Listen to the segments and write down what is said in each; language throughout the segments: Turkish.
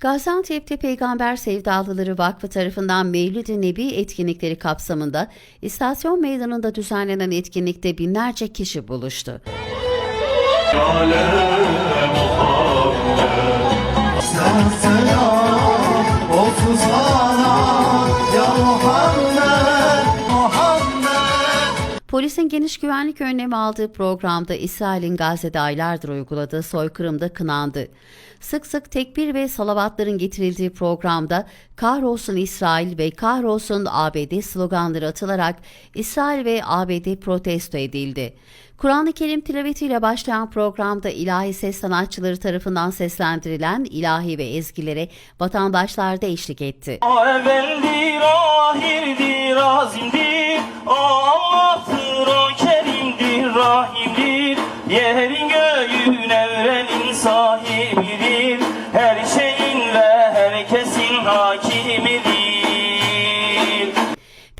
Gaziantep'te Peygamber Sevdalıları Vakfı tarafından Mevlid-i Nebi etkinlikleri kapsamında istasyon meydanında düzenlenen etkinlikte binlerce kişi buluştu. Selam Polisin geniş güvenlik önlemi aldığı programda İsrail'in Gazze'de aylardır uyguladığı soykırımda kınandı. Sık sık tekbir ve salavatların getirildiği programda kahrolsun İsrail ve kahrolsun ABD sloganları atılarak İsrail ve ABD protesto edildi. Kur'an-ı Kerim tilavetiyle başlayan programda ilahi ses sanatçıları tarafından seslendirilen ilahi ve ezgilere vatandaşlar da eşlik etti. Evveldir, ahirdir, azimdir. Yerin göğün evrenin sahibidir.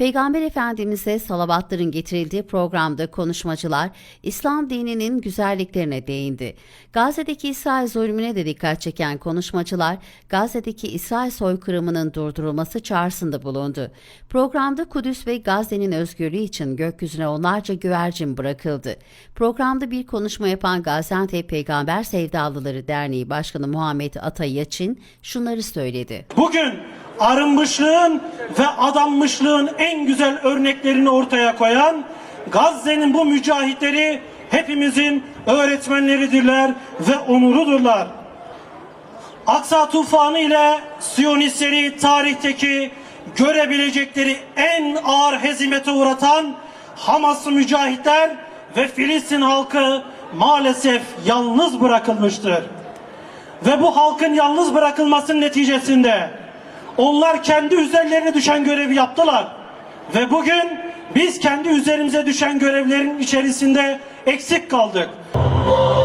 Peygamber Efendimiz'e salavatların getirildiği programda konuşmacılar İslam dininin güzelliklerine değindi. Gazze'deki İsrail zulmüne de dikkat çeken konuşmacılar Gazze'deki İsrail soykırımının durdurulması çağrısında bulundu. Programda Kudüs ve Gazze'nin özgürlüğü için gökyüzüne onlarca güvercin bırakıldı. Programda bir konuşma yapan Gaziantep Peygamber Sevdalıları Derneği Başkanı Muhammed Atay Yaçin şunları söyledi. Bugün arınmışlığın ve adanmışlığın en güzel örneklerini ortaya koyan Gazze'nin bu mücahitleri hepimizin öğretmenleridirler ve onurudurlar. Aksa tufanı ile Siyonistleri tarihteki görebilecekleri en ağır hezimete uğratan Hamaslı mücahitler ve Filistin halkı maalesef yalnız bırakılmıştır. Ve bu halkın yalnız bırakılmasının neticesinde onlar kendi üzerlerine düşen görevi yaptılar. Ve bugün biz kendi üzerimize düşen görevlerin içerisinde eksik kaldık. صل